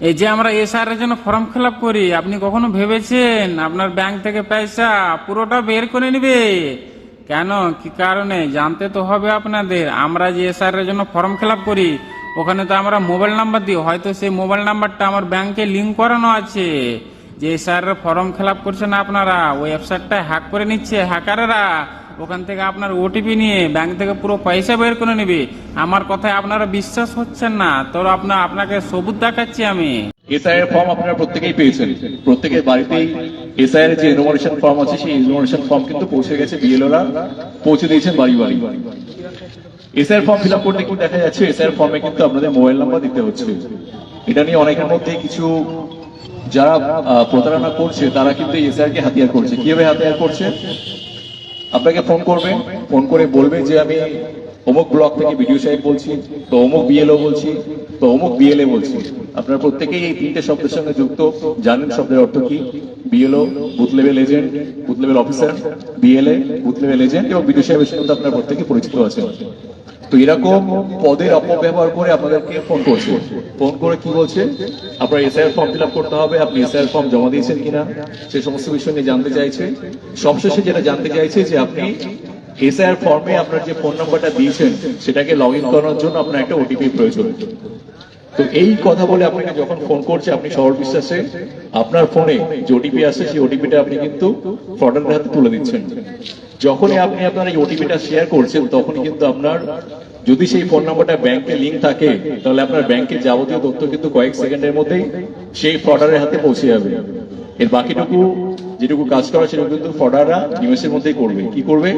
এই যে আমরা এসআর এর জন্য ফর্ম ফিল করি, আপনি কখনো ভেবেছেন আপনার ব্যাংক থেকে পয়সা পুরোটা বের করে নেবে? কেন? কি কারণে? জানতে তো হবে আপনাদের। আমরা যে এসআর এর জন্য ফর্ম ফিল করি, ওখানে তো আমরা মোবাইল নাম্বার দিই। হয়তো সেই মোবাইল নাম্বারটা আমার ব্যাংকে লিঙ্ক করানো আছে। যে এর ফর্ম ফিল করছেন আপনারা, ওই ওয়েবসাইটটা হ্যাক করে নিচ্ছে হ্যাকারেরা ওখান থেকে আপনার ওটিপি নিয়ে ব্যাংক থেকে পুরো পয়সা বের করে নেবে। আমার কথায় আপনারা বিশ্বাস হচ্ছেন না। তো আপনার আপনাকে সবুজ দেখাচ্ছি আমি। এসআইয়ের ফর্ম আপনারা প্রত্যেকেই পেয়েছেন। প্রত্যেকের বাড়িতেই এসআইয়ের যে ইনোভেশন ফর্ম আছে, সেই ইনোভেশন ফর্ম কিন্তু পৌঁছে গেছে বিএলওরা পৌঁছে দিয়েছেন বাড়ি বাড়ি। এসআইয়ের ফর্ম ফিল আপ করতে কি দেখা যাচ্ছে এসআইয়ের ফর্মে কিন্তু আপনাদের মোবাইল নাম্বার দিতে হচ্ছে। এটা নিয়ে অনেকের মধ্যে কিছু যারা প্রতারণা করছে, তারা কিন্তু এসআইআর কে হাতিয়ার করছে। কীভাবে হাতিয়ার করছে? আপনাকে ফোন করবে ফোন করে বলবে যে আমি অমুক ব্লক থেকে বিডিও সাহেব বলছি, তো অমুক বিএলও বলছি, তো অমুক বিএলএ বলছি। আপনারা প্রত্যেকেই এই তিনটে শব্দের সঙ্গে যুক্ত, জানেন শব্দের অর্থ কি? BLO booth level agent booth level officer BLA booth level agent এবং বিডিও সাহেবের সঙ্গে আপনার প্রত্যেকে পরিচিত আছেন। তো এরকম পদের অপব্যবহার করে আপনাদেরকে ফোন করছে। ফোন করে কি বলছে? আপনার এসআইআর ফর্ম ফিল করতে হবে, আপনি এসআইআর ফর্ম জমা দিয়েছেন কিনা? সে সমস্ত বিষয় নিয়ে জানতে চাইছে। সবশেষে যেটা জানতে চাইছে যে আপনি এসআইআর ফর্মে আপনার যে ফোন নাম্বারটা দিয়েছেন, সেটাকে লগ ইন করানোর জন্য আপনার একটা ওটিপি প্রয়োজন। তো এই কথা বলে আপনাকে যখন ফোন করছে, আপনি সরল বিশ্বাসে আপনার ফোনে যে ওটিপি আসে, সেই ওটিপিটা আপনি কিন্তু ফ্রডারের হাতে তুলে দিচ্ছেন। যখনই আপনি আপনার এই ওটিপিটা শেয়ার করছেন, তখনই কিন্তু আপনার যদি সেই ফোন নাম্বারটা ব্যাংকে লিংক থাকে, তাহলে আপনার ব্যাংকের যাবতীয় তথ্য কিন্তু কয়েক সেকেন্ডের মধ্যেই সেই ফ্রডারের হাতে পৌঁছে যাবে। এর বাকিটুকু যেটুকু কাজ করা সেটুকু কিন্তু ফ্রডাররা নিমেষের মধ্যেই করবে। কি করবে?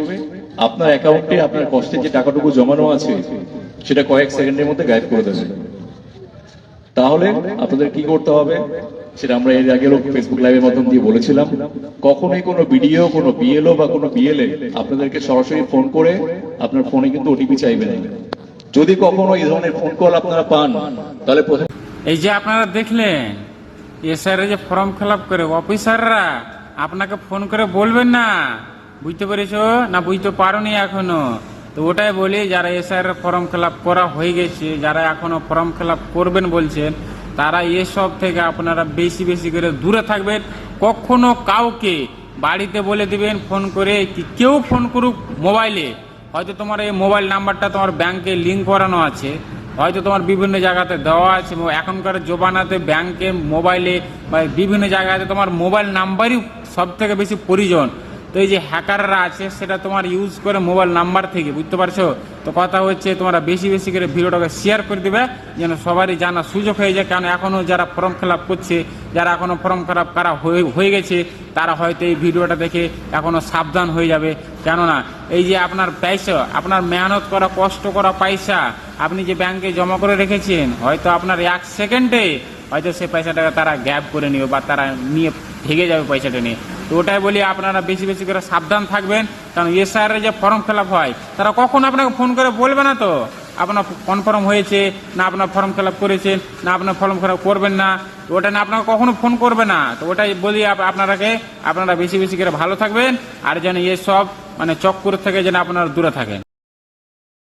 আপনার অ্যাকাউন্টে আপনার কষ্টের যে টাকাটুকু জমানো আছে, সেটা কয়েক সেকেন্ডের মধ্যে গায়েব করে দেবে। তাহলে আপনাদের কি করতে হবে? সেটা আমরা এর ফেসবুক লাইভের মাধ্যম দিয়ে বলেছিলাম। কখনোই কোনো ভিডিও কোনো বিএলও বা কোনো বিএলএ আপনাদেরকে সরাসরি ফোন করে আপনার ফোনে কিন্তু ওটিপি চাইবে না। যদি কখনো এই ধরনের ফোন কল আপনারা পান, তাহলে এই যে আপনারা দেখলেন এসআর যে ফর্ম ফিল করে অফিসাররা আপনাকে ফোন করে বলবেন না, বুঝতে পেরেছ? না, বুঝতে পারোনি এখনও। তো ওটাই বলি, যারা এসআর ফর্ম ফিল করা হয়ে গেছে, যারা এখনও ফর্ম ফিল করবেন বলছেন তারা এসব থেকে আপনারা বেশি বেশি করে দূরে থাকবেন। কখনো কাউকে বাড়িতে বলে দিবেন, ফোন করে কি কেউ ফোন করুক মোবাইলে। হয়তো তোমার এই মোবাইল নাম্বারটা তোমার ব্যাংকে লিঙ্ক করানো আছে, হয়তো তোমার বিভিন্ন জায়গাতে দেওয়া আছে এখনকার জবানাতে ব্যাংকে, মোবাইলে বা বিভিন্ন জায়গাতে তোমার মোবাইল নাম্বারই সব থেকে বেশি প্রয়োজন। তো এই যে হ্যাকাররা আছে, সেটা তোমার ইউজ করে মোবাইল নাম্বার থেকে, বুঝতে পারছ? তো কথা হচ্ছে তোমরা বেশি বেশি করে ভিডিওটাকে শেয়ার করে দেবে, যেন সবারই জানার সুযোগ হয়ে যায়। কারণ এখনও যারা ফর্ম ফিল করছে, যারা এখনও ফর্ম ফিল আপ করা হয়ে হয়ে গেছে, তারা হয়তো এই ভিডিওটা দেখে এখনও সাবধান হয়ে যাবে। কেননা, এই যে আপনার পয়সা, আপনার মেহনত করা, কষ্ট করা পয়সা, আপনি যে ব্যাংকে জমা করে রেখেছেন, হয়তো আপনার এক সেকেন্ডে হয়তো সে পয়সাটাকে তারা গ্যাপ করে নিবে বা তারা নিয়ে ভেঙে যাবে পয়সাটা নিয়ে। তো ওটাই বলি আপনারা বেশি বেশি করে সাবধান থাকবেন, কারণ এসআর যে ফর্ম ফিল হয়, তারা কখন আপনাকে ফোন করে বলবে না তো। আপনার কনফার্ম হয়েছে, না আপনার ফর্ম ফিল করেছেন, না আপনার ফর্ম ফিল করবেন না ওটা না আপনাকে কখনো ফোন করবে না। তো ওটাই বলি আপ- আপনারাকে, আপনারা বেশি বেশি করে ভালো থাকবেন, আর যেন এসব মানে চক্কর থেকে যেন আপনারা দূরে থাকেন।